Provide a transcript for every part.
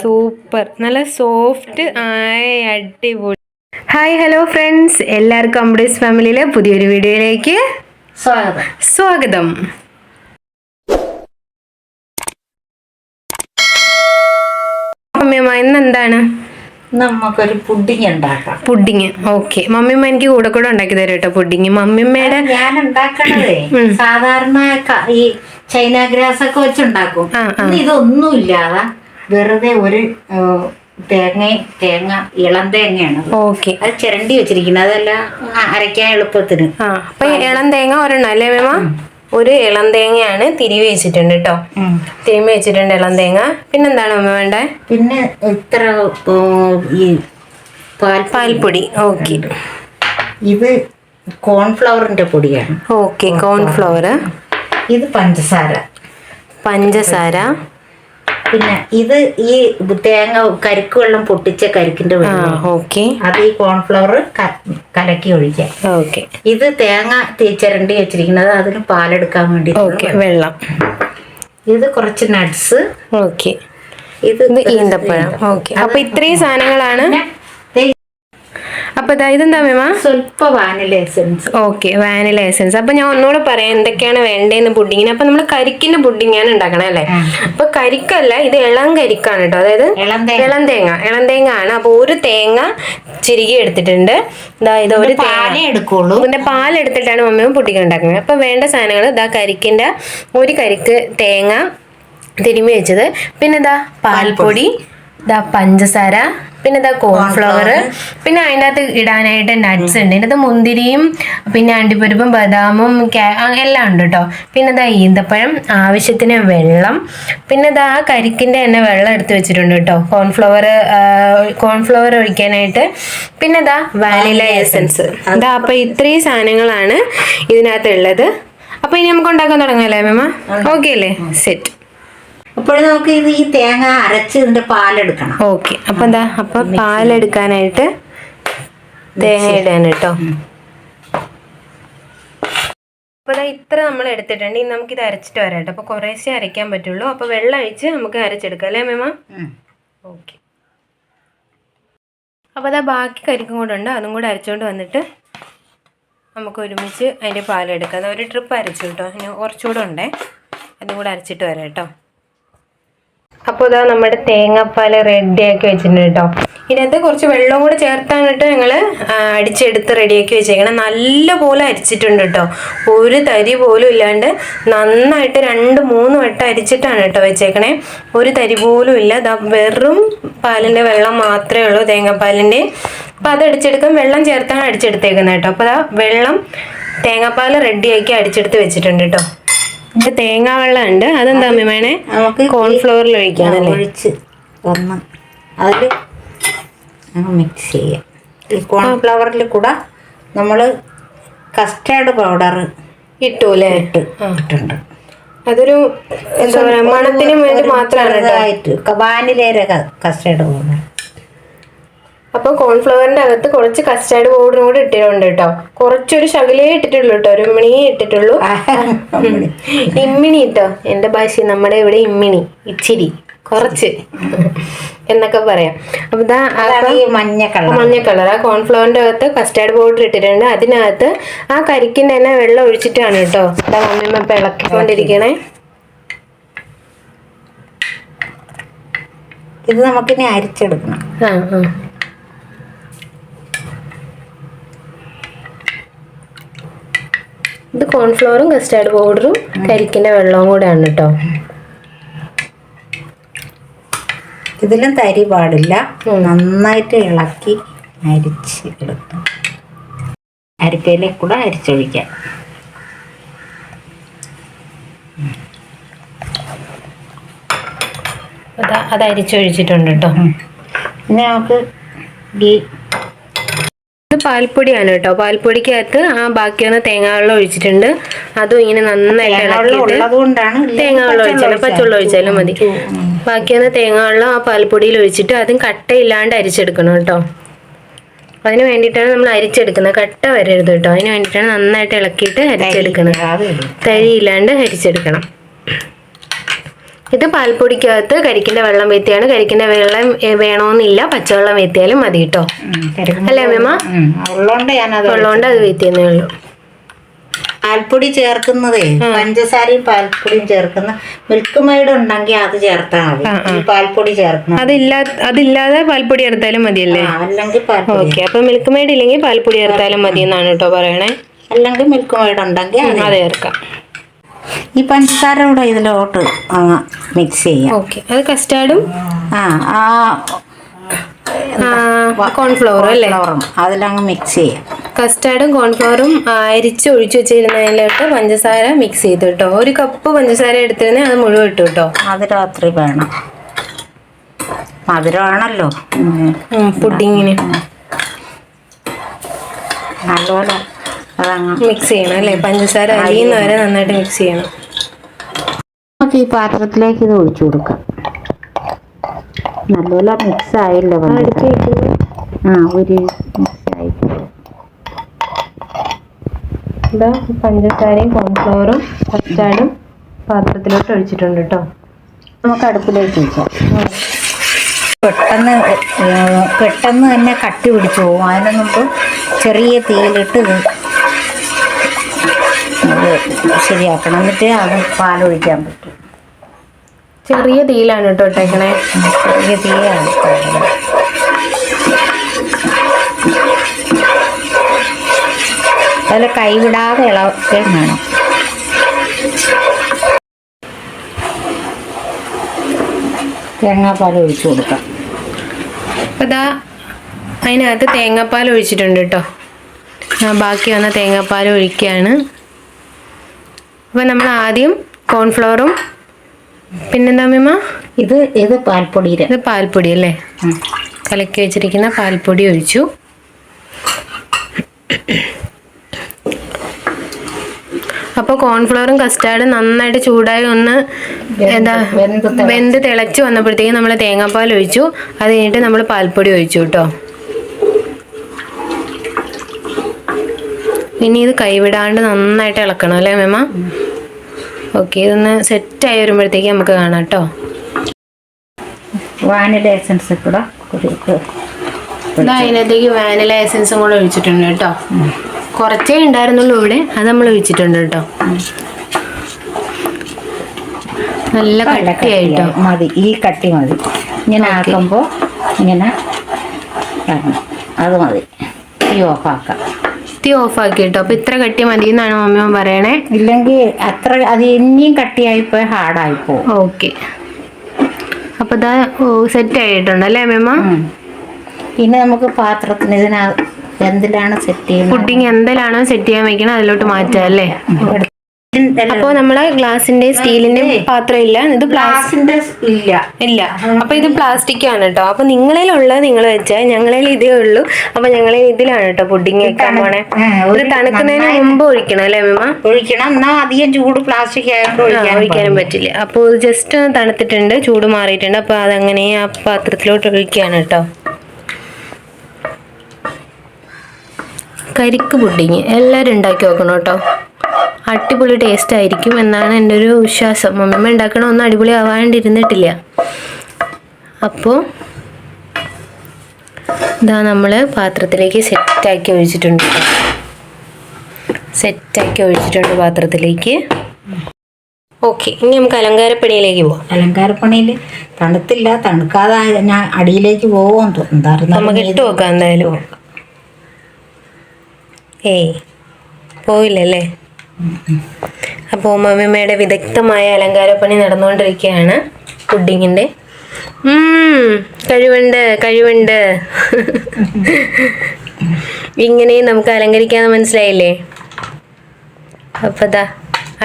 Super നല്ല soft ആയ അടിപൊളി. ഹായ് ഹലോ ഫ്രണ്ട്സ് എല്ലാവർക്കും അംബ്രീസ് ഫാമിലിയിലെ പുതിയൊരു വീഡിയോയിലേക്ക് സ്വാഗതം. സ്വാഗതം. ഇന്ന് എന്താണ് നമുക്കൊരു പുഡിങ് ഉണ്ടാക്കാം. Pudding okay. മമ്മിയമ്മ എനിക്ക് കൂടെ കൂടെ ഉണ്ടാക്കി തരും കേട്ടോ പുഡിങ് മമ്മിയമ്മയുടെ ഞാൻ ഉണ്ടാക്കണതേ. സാധാരണ ഈ ചൈന ഗ്രാസ് ഒക്കെ വെച്ചുണ്ടാക്കും. ഇതൊന്നും ഇല്ലാതെ വെറുതെ ഒരു തേങ്ങയും തേങ്ങ തേങ്ങ ഇളം തേങ്ങയാണ്. ഓക്കെ. അത് ചിരണ്ടി വെച്ചിരിക്കുന്നത്. അതല്ല അരയ്ക്കാൻ എളുപ്പത്തിന്. ഇളം തേങ്ങ ഒരെണ്ണം അല്ലേ മേമ ഒരു ഇളം തേങ്ങയാണ് തിരിവി വെച്ചിട്ടുണ്ട് കേട്ടോ. തിരുമ്മി വെച്ചിട്ടുണ്ട് ഇളം തേങ്ങ പിന്നെന്താണ് അമ്മ വേണ്ടേ? പിന്നെ ഈ പാൽ പാൽപ്പൊടി. ഓക്കെ. ഇത് കോൺഫ്ലവറിന്റെ പൊടിയാണ്. Okay cornflour. ഇത് പഞ്ചസാര. പഞ്ചസാര. പിന്നെ ഇത് ഈ തേങ്ങ കരിക്ക് വെള്ളം പൊട്ടിച്ച കരിക്കിന്റെ വെള്ളം. ഓക്കെ. അത് ഈ കോൺഫ്ലവർ കലക്കി ഒഴിക്കാം ഓക്കെ. ഇത് തേങ്ങ ചിരണ്ടി വെച്ചിരിക്കുന്നത് അതിന് പാലെടുക്കാൻ വേണ്ടി ഓക്കെ വെള്ളം. ഇത് കുറച്ച് നട്സ് ഓക്കെ. ഇത് ഈന്തപ്പഴം. ഓക്കെ. അപ്പൊ ഇത്രയും സാധനങ്ങളാണ് അപ്പൊ ഇതാ ഇതെന്താ മേമ? സ്വല്പ vanilla essence okay vanilla essence അപ്പൊ ഞാൻ ഒന്നുകൂടെ പറയാം എന്തൊക്കെയാണ് വേണ്ടതെന്ന് പുഡിങ്ങിന് അപ്പൊ നമ്മൾ കരിക്കിന്റെ പുഡിങ്ങാണ് ഉണ്ടാക്കണേ അല്ലേ? അപ്പൊ കരിക്കല്ല ഇത് ഇളം കരിക്കാണ് കേട്ടോ. അതായത് ഇളം തേങ്ങ. ഇളം തേങ്ങ. ആണ്. അപ്പൊ ഒരു തേങ്ങ ചിരികി എടുത്തിട്ടുണ്ട്. ഇതാ ഇത് ഒരു തേങ്ങ. എടുക്കുള്ളൂ. ഇതിന്റെ പാലെടുത്തിട്ടാണ് മമ്മിയും പുഡിങ് ഉണ്ടാക്കുന്നത്. അപ്പൊ വേണ്ട സാധനങ്ങൾ ഇതാ കരിക്കിന്റെ ഒരു കരിക്ക് തേങ്ങ തിരുമ്മി വെച്ചത്. പിന്നെന്താ പാൽപ്പൊടി. ഇതാ പഞ്ചസാര പിന്നെ ഇതാ കോൺഫ്ലവർ പിന്നെ അതിന്റെ അകത്ത് ഇടാനായിട്ട് നട്ട്സ് ഉണ്ട്. ഇതിനകത്ത് മുന്തിരിയും പിന്നെ അണ്ടിപ്പരിപ്പും ബദാമും എല്ലാം ഉണ്ട് കേട്ടോ പിന്നെ ഇതാ ഈന്തപ്പഴം ആവശ്യത്തിന് വെള്ളം പിന്നെ ഇതാ ആ കരിക്കിന്റെ തന്നെ വെള്ളം എടുത്ത് വെച്ചിട്ടുണ്ട് കേട്ടോ കോൺഫ്ലവർ കോൺഫ്ലവർ ഒഴിക്കാനായിട്ട്. പിന്നെ ഇതാ വാനില എസൻസ് ഇതാ അപ്പൊ ഇത്രയും സാധനങ്ങളാണ് ഇതിനകത്ത് ഉള്ളത് അപ്പൊ ഇനി നമുക്ക് ഉണ്ടാക്കാൻ തുടങ്ങാമല്ലേ മേമ? ഓക്കെ. അല്ലേ? സെറ്റ് അപ്പോൾ നമുക്ക് ഇത് ഈ തേങ്ങ അരച്ച് ഇതിന്റെ പാലെടുക്കണം. ഓക്കെ. അപ്പൊ എന്താ? അപ്പൊ പാലെടുക്കാനായിട്ട് തേങ്ങ ഇടാൻ കേട്ടോ അപ്പൊ ദാ ഇത്ര നമ്മൾ എടുത്തിട്ടുണ്ട്. ഇനി നമുക്ക് ഇത് അരച്ചിട്ട് വരാം കേട്ടോ അപ്പൊ കുറേശ്ശേ അരയ്ക്കാൻ പറ്റുള്ളൂ. അപ്പൊ വെള്ളം അഴിച്ച് നമുക്ക് അരച്ചെടുക്കാം. അല്ലേ മേമ. ഓക്കെ. അപ്പോൾ അതാ ബാക്കി കരിക്കും കൂടെ ഉണ്ട്. അതും കൂടെ അരച്ചുകൊണ്ട് വന്നിട്ട് നമുക്ക് ഒരുമിച്ച് അതിന്റെ പാലെടുക്കാം. ഒരു ട്രിപ്പ് അരച്ചു കേട്ടോ. ഇനി കുറച്ചുകൂടെ ഉണ്ടേ. അതും കൂടെ അരച്ചിട്ട് വരാം കേട്ടോ. അപ്പോൾ ഇതാ നമ്മുടെ തേങ്ങാപ്പാൽ റെഡിയാക്കി വെച്ചിട്ടുണ്ട് കേട്ടോ. ഇതിനകത്ത് കുറച്ച് വെള്ളവും കൂടെ ചേർത്താനിട്ട് ഞങ്ങൾ അടിച്ചെടുത്ത് റെഡിയാക്കി വെച്ചേക്കണം. നല്ലപോലെ അരിച്ചിട്ടുണ്ട് കേട്ടോ. ഒരു തരി പോലും ഇല്ലാണ്ട് നന്നായിട്ട് രണ്ട് മൂന്ന് വട്ടം അരിച്ചിട്ടാണ് കേട്ടോ വെച്ചേക്കണേ. ഒരു തരി പോലും ഇല്ല. ദാ വെറും പാലിന്റെ വെള്ളം മാത്രമേ ഉള്ളൂ തേങ്ങാപ്പാലിന്റെ അപ്പോൾ അത് അടിച്ചെടുക്കാൻ വെള്ളം ചേർത്താണ് അടിച്ചെടുത്തേക്കുന്നത് കേട്ടോ. അപ്പോൾ അതാ വെള്ളം തേങ്ങാപ്പാൽ റെഡിയാക്കി അടിച്ചെടുത്ത് വെച്ചിട്ടുണ്ട് കേട്ടോ. ഇത് തേങ്ങാ വെള്ളം ഉണ്ട് അതെന്താ അമ്മ വേണേ നമുക്ക് കോൺഫ്ലവറിൽ ഒഴിക്കാം ഒഴിച്ച് ഒന്ന്. അതിൽ മിക്സ് ചെയ്യാം. ഈ കോൺഫ്ലവറിൽ കൂടെ നമ്മൾ കസ്റ്റേർഡ് പൗഡർ ഇട്ടു അല്ലേ ഇട്ട് ഇട്ടുണ്ട് അതൊരു എന്താ പറയാ മണത്തിനും വേണ്ടി മാത്രമാണ് വാനിലേരെ കസ്റ്റേർഡ് പൗഡർ അപ്പൊ കോൺഫ്ലവറിന്റെ അകത്ത് കുറച്ച് കസ്റ്റാർഡ് പൗഡറും കൂടി ഇട്ടിട്ടുണ്ട് കേട്ടോ. കുറച്ചൊരു ശകലേ ഇട്ടിട്ടുള്ളൂ കേട്ടോ ഒരു ഇമ്മിണിയേ ഇട്ടിട്ടുള്ളൂ. ഇമ്മിണി. കേട്ടോ. എന്റെ ഭാഷ നമ്മുടെ ഇവിടെ ഇമ്മിണി ഇച്ചിരി കുറച്ച് എന്നൊക്കെ പറയാം. അപ്പൊ ഇതാ മഞ്ഞ കളർ മഞ്ഞ കളർ ആ കോൺഫ്ലവറിന്റെ അകത്ത് കസ്റ്റാർഡ് പൗഡർ ഇട്ടിട്ടുണ്ട്. അതിനകത്ത് ആ കരിക്കിന്റെ തന്നെ വെള്ളം ഒഴിച്ചിട്ടാണ് കേട്ടോ. ഇതാ ഇപ്പൊ ഇളക്കിക്കൊണ്ടിരിക്കണേ. ഇത് നമുക്കിനി അരിച്ചെടുക്കണം. ആ ആ. ഇത് കോൺഫ്ലവറും കസ്റ്റാർഡ് പൗഡറും കരിക്കിന്റെ വെള്ളവും കൂടെയാണ് കേട്ടോ ഇതിലും തരി പാടില്ല. നന്നായിട്ട് ഇളക്കി അരിച്ച് എടുക്കും അരിപ്പയിലെ കൂടെ അരിച്ചൊഴിക്കാം. അതാ അത് അരിച്ചൊഴിച്ചിട്ടുണ്ട് കേട്ടോ പിന്നെ നമുക്ക് ഗീ ഇത് പാൽപ്പൊടിയാണ് കേട്ടോ. പാൽപ്പൊടിക്കകത്ത് ആ ബാക്കി വന്ന തേങ്ങാ വെള്ളം ഒഴിച്ചിട്ടുണ്ട്. അതും ഇങ്ങനെ നന്നായിട്ട് തേങ്ങ വെള്ളം ഇളക്കിയിട്ട് ഉള്ളത് തേങ്ങ വെള്ളം ഒഴിച്ചാലും പച്ചവെള്ളം ഒഴിച്ചാലും മതി. ബാക്കി വന്ന തേങ്ങ വെള്ളം ആ പാൽപ്പൊടിയിൽ ഒഴിച്ചിട്ട് അതും കട്ടയില്ലാണ്ട് അരിച്ചെടുക്കണം കേട്ടോ. അതിന് വേണ്ടിയിട്ടാണ് നമ്മൾ അരിച്ചെടുക്കുന്നത്. കട്ട വരരുത് കേട്ടോ. അതിന് വേണ്ടിയിട്ടാണ് നന്നായിട്ട് ഇളക്കിയിട്ട് അരിച്ചെടുക്കുന്നത് കരിയില്ലാണ്ട്. തരിയില്ലാണ്ട് അരിച്ചെടുക്കണം. ഇത് പാൽപ്പൊടിക്കകത്ത് കരിക്കിന്റെ വെള്ളം വെത്തിയാണ്. കരിക്കിന്റെ വെള്ളം വേണമെന്നില്ല പച്ചവെള്ളം വെത്തിയാലും മതി കേട്ടോ അല്ലേ വെള്ളമുണ്ട് അത് വെത്തിയെന്നേ ഉള്ളൂ. പാൽപ്പൊടി ചേർക്കുന്നതേ പഞ്ചസാരയും പാൽപ്പൊടിയും ചേർക്കുന്ന മിൽക്ക് മെയ്ഡ് ഉണ്ടെങ്കിൽ അത് ചേർത്താൽ മതി. പാൽപ്പൊടി ചേർക്കണം. അതില്ലാ അതില്ലാതെ പാൽപ്പൊടി ചേർത്താലും മതിയല്ലേ? അല്ലെങ്കിൽ ഓക്കെ അപ്പൊ മിൽക്ക് മെയ്ഡ് ഇല്ലെങ്കിൽ പാൽപ്പൊടി ചേർത്താലും മതി എന്നാണ് കേട്ടോ പറയണേ. അല്ലെങ്കിൽ മിൽക്ക് മെയ്ഡ് ഉണ്ടെങ്കിൽ അത് ചേർക്കാം. ഈ പഞ്ചസാര കൂടെ ഇതിലോട്ട് അങ്ങ് മിക്സ് ചെയ്യാം. ഓക്കെ അത് കസ്റ്റാർഡും ആ ആ കോൺഫ്ലവർ അല്ലേ? അതിലങ്ങ് മിക്സ് ചെയ്യാം. കസ്റ്റാർഡും കോൺഫ്ലവറും അരിച്ച് ഒഴിച്ചു വെച്ചിരുന്നതിലോട്ട് പഞ്ചസാര മിക്സ് ചെയ്ത് കേട്ടോ. ഒരു കപ്പ് പഞ്ചസാര എടുത്തിരുന്നേ അത് മുഴുവൻ ഇട്ടു കേട്ടോ. അത് രാത്രി വേണം. മധുരമാണല്ലോ. പുഡിങ്ങിന് നല്ലപോലെ മിക്സ് ചെയ്യണം അല്ലേ? പഞ്ചസാര അരിയുന്ന വരെ. നന്നായിട്ട് മിക്സ് ചെയ്യണം. നമുക്ക് ഈ പാത്രത്തിലേക്ക് ഇത് ഒഴിച്ചു കൊടുക്കാം. നല്ലപോലെ മിക്സ് ആയില്ല ആ ഒരു മിക്സ് ആയി ഇതാ പഞ്ചസാരയും കോൺഫ്ലവറും കസ്റ്റാർഡും പാത്രത്തിലോട്ട് ഒഴിച്ചിട്ടുണ്ട് കേട്ടോ നമുക്ക് അടുപ്പിലേക്ക് വെക്കാം പെട്ടെന്ന് പെട്ടെന്ന് തന്നെ കട്ടി പിടിച്ചു പോകും അതിനൊന്നും മുമ്പ് ചെറിയ തീയിലിട്ട് ശരിയാക്കണം. എന്നിട്ട് അത് പാലൊഴിക്കാൻ പറ്റും. ചെറിയ തീയിലാണ് കേട്ടോ ഇട്ടേക്കണേ. ചെറിയ തീയാണ് അതിൽ കൈവിടാതെ ഇളക്കുകയും വേണം. തേങ്ങാപ്പാൽ ഒഴിച്ചു കൊടുക്കാം. അപ്പം ഇതാ അതിനകത്ത് തേങ്ങാപ്പാൽ ഒഴിച്ചിട്ടുണ്ട് കേട്ടോ. ആ ബാക്കി വന്ന തേങ്ങാപ്പാൽ ഒഴിക്കുകയാണ് അപ്പോൾ നമ്മൾ ആദ്യം കോൺഫ്ലവറും പിന്നെന്താ അമ്മ ഇത് ഇത് പാൽപ്പൊടി ഇത് പാൽപ്പൊടി അല്ലേ? കലക്കി വെച്ചിരിക്കുന്ന പാൽപ്പൊടി ഒഴിച്ചു. അപ്പോൾ കോൺഫ്ലവറും കസ്റ്റാർഡും നന്നായിട്ട് ചൂടായി ഒന്ന് എന്താ വെന്ത് തിളച്ച്. വന്നപ്പോഴത്തേക്കും നമ്മൾ തേങ്ങാപ്പാൽ ഒഴിച്ചു. അത് കഴിഞ്ഞിട്ട് നമ്മൾ പാൽപ്പൊടി ഒഴിച്ചു കേട്ടോ. ഇനി ഇത് കൈവിടാണ്ട് നന്നായിട്ട് ഇളക്കണം അല്ലേ മേമ? ഓക്കെ ഇതൊന്ന് സെറ്റായി വരുമ്പോഴത്തേക്ക് നമുക്ക് കാണാം കേട്ടോ വാനില എസൻസ് കൂടെ അതിനകത്തേക്ക് വാനില എസൻസും കൂടെ ഒഴിച്ചിട്ടുണ്ട് കേട്ടോ കുറച്ചേ ഉണ്ടായിരുന്നുള്ളൂ ഇവിടെ. അത് നമ്മൾ ഒഴിച്ചിട്ടുണ്ട് കേട്ടോ നല്ല കട്ടിയായിട്ടോ മതി. ഈ കട്ടി മതി. ഇങ്ങനെ ആക്കുമ്പോൾ ഇങ്ങനെ അത് മതി. ഈ ഓഫാക്കാം തീ ഓഫാക്കി കേട്ടോ അപ്പൊ ഇത്ര കട്ടി മതി എന്നാണ് മമ്മി പറയണേ. ഇല്ലെങ്കിൽ അത്ര അത് ഇനിയും കട്ടിയായിപ്പോയി പോകും ഓക്കെ അപ്പൊ ഇതാ സെറ്റ് ആയിട്ടുണ്ട് അല്ലേ അമ്മ ഇനി നമുക്ക് പാത്രത്തിന് ഇതിനാ എന്തിലാണ് സെറ്റ് ചെയ്യുന്നത്? പുഡിങ് എന്തിലാണോ സെറ്റ് ചെയ്യാൻ വെക്കണം അതിലോട്ട് മാറ്റാം അല്ലേ? അപ്പോൾ നമ്മളെ ഗ്ലാസിന്റെ സ്റ്റീലിന്റെ പാത്രം ഇല്ല ഇത് ഗ്ലാസിന്റെ ഇല്ല. ഇല്ല. അപ്പൊ ഇത് പ്ലാസ്റ്റിക് ആണ് കേട്ടോ. അപ്പൊ നിങ്ങളിലുള്ളത് നിങ്ങൾ വെച്ചാൽ ഞങ്ങളിൽ ഇതേ ഉള്ളൂ. അപ്പൊ ഞങ്ങളിൽ ഇതിലാണ് കേട്ടോ പുഡിങ് വെക്കാൻ പോണേ. ഇത് ഒരു തണുക്കുന്നതിന് മുമ്പ് ഒഴിക്കണം അല്ലേ അമ്മ ഒഴിക്കണം. എന്നാ അധികം ചൂട് പ്ലാസ്റ്റിക് ആയതുകൊണ്ട് ഒഴിക്കാനും പറ്റില്ല. അപ്പൊ ജസ്റ്റ് തണുത്തിട്ടുണ്ട്. ചൂട് മാറിയിട്ടുണ്ട്. അപ്പൊ അതങ്ങനെ ആ പാത്രത്തിലോട്ട് ഒഴിക്കുകയാണ് കേട്ടോ. കരിക്ക് പുഡിങ്. എല്ലാവരും ഉണ്ടാക്കി നോക്കണം കേട്ടോ. അടിപൊളി ടേസ്റ്റ് ആയിരിക്കും എന്നാണ് എന്റെ ഒരു വിശ്വാസം. മമ്മമ്മ ഉണ്ടാക്കണ ഒന്നും അടിപൊളി ആവാണ്ടിരുന്നിട്ടില്ല അപ്പോൾ ഇതാ നമ്മൾ പാത്രത്തിലേക്ക് സെറ്റാക്കി ഒഴിച്ചിട്ടുണ്ട്. സെറ്റാക്കി ഒഴിച്ചിട്ടുണ്ട് പാത്രത്തിലേക്ക്. ഓക്കെ ഇനി നമുക്ക് അലങ്കാരപ്പണിയിലേക്ക് പോവാം. അലങ്കാരപ്പണിയിൽ തണുത്തില്ല തണുക്കാതെ ഞാൻ അടിയിലേക്ക് പോകുമെന്ന് തോന്നുന്നു നമുക്ക് ഇട്ട് നോക്കാം എന്തായാലും. ഏയ് പോയില്ലല്ലേ അപ്പോൾ മമ്മിമ്മയുടെ വിദഗ്ധമായ അലങ്കാരപ്പണി നടന്നുകൊണ്ടിരിക്കുകയാണ് പുഡിങ്ങിന്റെ. കഴിവുണ്ട് കഴിവുണ്ട്. ഇങ്ങനെ നമുക്ക് അലങ്കരിക്കാന്ന് മനസ്സിലായില്ലേ? അപ്പോൾ ദാ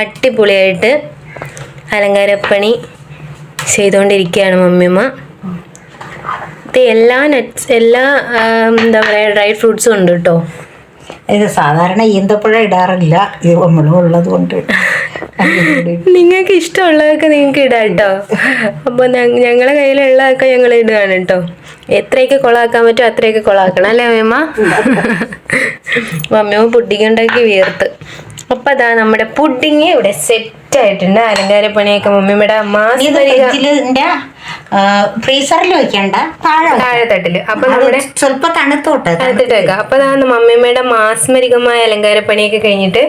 അടിപൊളിയായിട്ട് അലങ്കാരപ്പണി ചെയ്തുകൊണ്ടിരിക്കുകയാണ് മമ്മിമ്മ ഇത് എല്ലാ നട്ട്സ് എല്ലാ എന്താ പറയുക ഡ്രൈ ഫ്രൂട്ട്സും ഉണ്ട് കേട്ടോ. ഇത് സാധാരണ ഈന്തപ്പഴം ഇടാറില്ല. ഇത് നമ്മളും ഉള്ളത് കൊണ്ട് നിങ്ങൾക്ക് ഇഷ്ടമുള്ളതൊക്കെ നിങ്ങൾക്ക് ഇടാം കേട്ടോ. അപ്പോൾ ഞങ്ങളെ കയ്യിലുള്ളതൊക്കെ ഞങ്ങൾ ഇടുകയാണ് കേട്ടോ. എത്രയൊക്കെ കൊളാക്കാൻ പറ്റുമോ അത്രയൊക്കെ കൊളാക്കണം അല്ലേ അമ്മ അമ്മയോ പുഡിങ് ഉണ്ടാക്കി വീർത്ത് അപ്പൊ അതാ നമ്മുടെ പുഡിങ് ഇവിടെ സെറ്റ് ആയിട്ടുണ്ട്. അലങ്കാര പണിയൊക്കെ. മമ്മിയുടെ മാസം ഫ്രീസറിൽ വെക്കണ്ട താഴെ വെക്കാം. താഴെ തട്ടിൽ. അപ്പൊ നമ്മുടെ സ്വല്പ തണുത്തോട്ട് തണുത്തിട്ട് വെക്കാം. അപ്പൊ അതാണ് മമ്മിയമ്മയുടെ മാസ്മരികമായ അലങ്കാര പണിയൊക്കെ കഴിഞ്ഞിട്ട്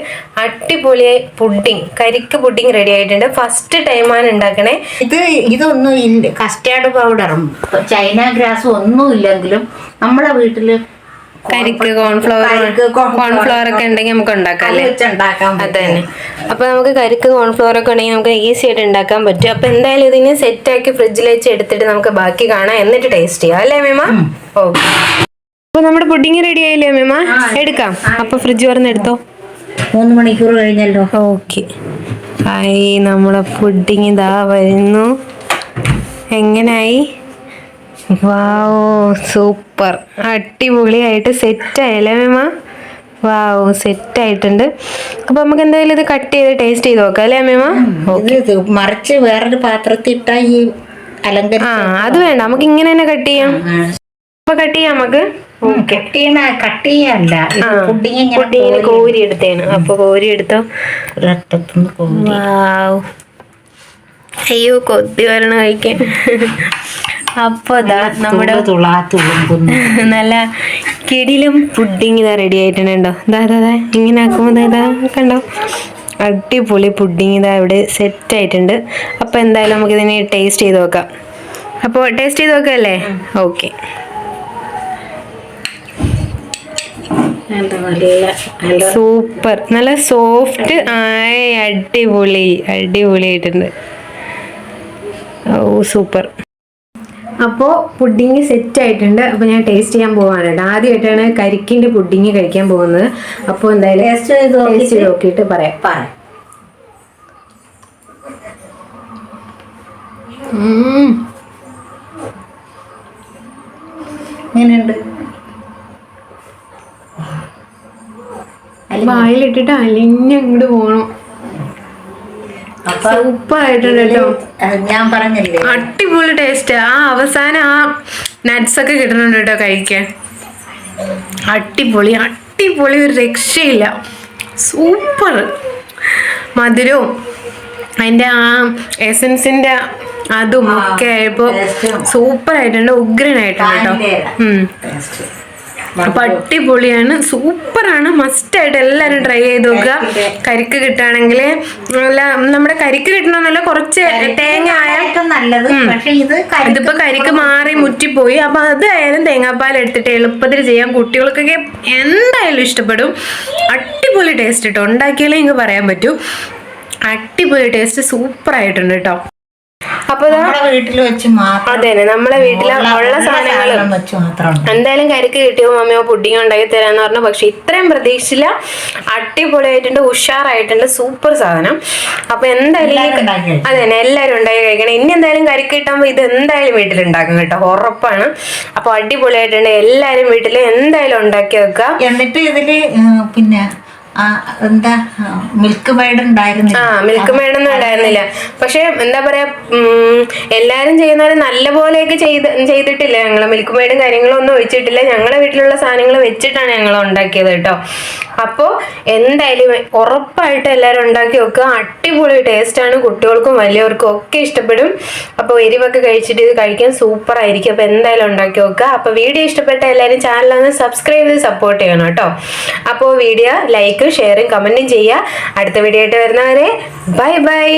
അടിപൊളിയായി പുഡിങ് കരിക്ക് പുഡിങ് റെഡി ആയിട്ടുണ്ട്. ഫസ്റ്റ് ടൈമാണ് ഉണ്ടാക്കണേ. ഇത് ഇതൊന്നും കസ്റ്റാർഡ് പൗഡറും ചൈന ഗ്രാസും ഒന്നും ഇല്ലെങ്കിലും നമ്മളെ വീട്ടിൽ കരിക്ക് കോൺഫ്ലവർ കോൺഫ്ലവർ ഒക്കെ ഉണ്ടെങ്കിൽ നമുക്ക് ഉണ്ടാക്കാം അല്ലേ വെച്ചുണ്ടാക്കാൻ അത് തന്നെ അപ്പൊ നമുക്ക് കരിക്ക് കോൺഫ്ലവർ ഒക്കെ ഉണ്ടെങ്കിൽ നമുക്ക് ഈസി ആയിട്ട് ഉണ്ടാക്കാൻ പറ്റും. അപ്പൊ എന്തായാലും ഇതിനെ സെറ്റ് ആക്കി ഫ്രിഡ്ജിൽ വെച്ച് എടുത്തിട്ട് നമുക്ക് ബാക്കി കാണാം. എന്നിട്ട് ടേസ്റ്റ് ചെയ്യാം. അല്ലേ മേമ? ഓക്കെ അപ്പൊ നമ്മുടെ പുഡിങ് റെഡി ആയില്ലേ മേമ? എടുക്കാം. അപ്പൊ ഫ്രിഡ്ജ് തുറന്ന് എടുത്തോ? മൂന്ന് മണിക്കൂർ കഴിഞ്ഞല്ലോ. ഓക്കെ. ഹായ് നമ്മളെ പുഡിങ് ഇതാ വരുന്നു. എങ്ങനായി? Wow super. അടിപൊളിയായിട്ട് സെറ്റ് ആയല്ലേ മേമ? വാവോ സെറ്റ് ആയിട്ടുണ്ട് അപ്പൊ നമുക്ക് എന്തായാലും ഇത് കട്ട് ചെയ്ത് ടേസ്റ്റ് ചെയ്ത് നോക്കാം അല്ലേ മേമ? മറിച്ച് വേറൊരു പാത്രത്തിൽ ഇട്ടാ ഈ അലങ്കരിച്ച ആ അത് വേണ്ട. നമുക്ക് ഇങ്ങനെ തന്നെ കട്ട് ചെയ്യാം. അപ്പൊ കട്ട് ചെയ്യാം നമുക്ക്? കട്ട് ചെയ്യണ കട്ട് ചെയ്യല്ല പുഡിങ്ങിന് കോരി എടുത്തേണ് അപ്പൊ കോരി എടുത്തോ? വാവ്. അയ്യോ കൊത്തി വരണം കഴിക്കാൻ. അപ്പൊ ഇതാ നമ്മുടെ നല്ല കിടിലും പുഡിങ് ഇതാ റെഡി ആയിട്ടുണ്ടോ? ഇതാ ഇതാ ഇങ്ങനെ ആക്കുമ്പോൾ ഇതാ കണ്ടോ? അടിപൊളി പുഡിങ് ഇതാ ഇവിടെ സെറ്റ് ആയിട്ടുണ്ട്. അപ്പോൾ എന്തായാലും നമുക്ക് ഇതിനെ ടേസ്റ്റ് ചെയ്ത് നോക്കാം. അപ്പോൾ ടേസ്റ്റ് ചെയ്ത് നോക്കല്ലേ? ഓക്കെ സൂപ്പർ നല്ല സോഫ്റ്റ് ആയ അടിപൊളി. അടിപൊളി ആയിട്ടുണ്ട്. ഓ സൂപ്പർ അപ്പോൾ പുഡിങ് സെറ്റ് ആയിട്ടുണ്ട്. അപ്പോൾ ഞാൻ ടേസ്റ്റ് ചെയ്യാൻ പോവാണ് കേട്ടോ. ആദ്യമായിട്ടാണ് കരിക്കിന്റെ പുഡിങ് കഴിക്കാൻ പോകുന്നത്. അപ്പോൾ എന്തായാലും ടേസ്റ്റ് ചെയ്ത് നോക്കിയിട്ട് പറയാം. പറയാം. വായിലിട്ടിട്ട് അലിഞ്ഞങ്ങോട്ട് പോകണം ആയിട്ടുണ്ട് കേട്ടോ. ഞാൻ പറഞ്ഞില്ലേ? അടിപൊളി ടേസ്റ്റ് ആ അവസാനം ആ നട്ട്സ് ഒക്കെ കിട്ടുന്നുണ്ട് കേട്ടോ കഴിക്കാൻ. അടിപൊളി അടിപൊളി ഒരു രക്ഷയില്ല. സൂപ്പർ മധുരവും അതിന്റെ ആ എസൻസിന്റെ അതും ഒക്കെ ആയപ്പോൾ ആയിട്ടുണ്ട് ഉഗ്രനായിട്ടുണ്ട് കേട്ടോ. അപ്പൊ അടിപൊളിയാണ്. സൂപ്പറാണ്. മസ്റ്റ് ആയിട്ട് എല്ലാവരും ട്രൈ ചെയ്ത് നോക്കുക. കരിക്ക് കിട്ടുകയാണെങ്കിൽ നല്ല നമ്മുടെ കരിക്ക് കിട്ടണമെന്നല്ല കുറച്ച് തേങ്ങ ആയാലും നല്ലത്. ഇതിപ്പോ കരിക്ക് മാറി മുറ്റിപ്പോയി. അപ്പൊ അതായാലും തേങ്ങാപ്പാൽ എടുത്തിട്ട് എളുപ്പത്തിൽ ചെയ്യാം. കുട്ടികൾക്കൊക്കെ എന്തായാലും ഇഷ്ടപ്പെടും. അടിപൊളി ടേസ്റ്റ് കേട്ടോ ഉണ്ടാക്കിയാലേ എനിക്ക് പറയാൻ പറ്റൂ. അടിപൊളി ടേസ്റ്റ് സൂപ്പറായിട്ടുണ്ട് കേട്ടോ അപ്പൊ വീട്ടിൽ വെച്ച് മാത്രം അതെ നമ്മളെ വീട്ടിലെ ഉള്ള- സാധനങ്ങൾ എന്തായാലും കരിക്ക് കിട്ടിയോ മമ്മിയോ പുഡിങ് ഉണ്ടാക്കി തരാന്ന് പറഞ്ഞു. പക്ഷെ ഇത്രയും പ്രതീക്ഷിച്ചില്ല. അടിപൊളിയായിട്ടുണ്ട് ഉഷാറായിട്ടുണ്ട് സൂപ്പർ സാധനം. അപ്പൊ എന്തായാലും. അതെ എല്ലാവരും ഉണ്ടാക്കി കഴിക്കണം. ഇനി എന്തായാലും കരിക്ക് കിട്ടുമ്പോൾ ഇത് എന്തായാലും വീട്ടിലുണ്ടാക്കും കേട്ടോ. ഉറപ്പാണ്. അപ്പൊ അടിപൊളിയായിട്ടുണ്ട്. എല്ലാവരും വീട്ടിൽ എന്തായാലും ഉണ്ടാക്കി വെക്കുക എന്നിട്ട് ഇതിൽ പിന്നെ എന്താ മിൽക്ക് മെയ്ഡ് ഉണ്ടായിരുന്നില്ല. ആ മിൽക്ക് മേഡൊന്നും ഉണ്ടായിരുന്നില്ല. പക്ഷെ എന്താ പറയാ എല്ലാരും ചെയ്യുന്നവരും നല്ല പോലെയൊക്കെ ചെയ്ത് ചെയ്തിട്ടില്ല. ഞങ്ങൾ മിൽക്ക് മേഡും കാര്യങ്ങളും ഒന്നും ഒഴിച്ചിട്ടില്ല. ഞങ്ങളെ വീട്ടിലുള്ള സാധനങ്ങൾ വെച്ചിട്ടാണ് ഞങ്ങൾ ഉണ്ടാക്കിയത് കേട്ടോ. അപ്പോൾ എന്തായാലും ഉറപ്പായിട്ട് എല്ലാരും ഉണ്ടാക്കി വെക്കുക. അടിപൊളി ആണ്. കുട്ടികൾക്കും വലിയവർക്കും ഒക്കെ ഇഷ്ടപ്പെടും. അപ്പോൾ എരിവൊക്കെ കഴിച്ചിട്ട് ഇത് കഴിക്കാൻ സൂപ്പർ ആയിരിക്കും. അപ്പോൾ എന്തായാലും ഉണ്ടാക്കി വെക്കുക. അപ്പോൾ വീഡിയോ ഇഷ്ടപ്പെട്ട എല്ലാവരും ചാനലൊന്ന് ഒന്ന് സബ്സ്ക്രൈബ് ചെയ്ത് സപ്പോർട്ട് ചെയ്യണം കേട്ടോ. അപ്പോൾ വീഡിയോ ലൈക്കും ഷെയറും കമന്റും ചെയ്യുക. അടുത്ത വീഡിയോ ആയിട്ട് വരുന്നവരെ ബൈ ബൈ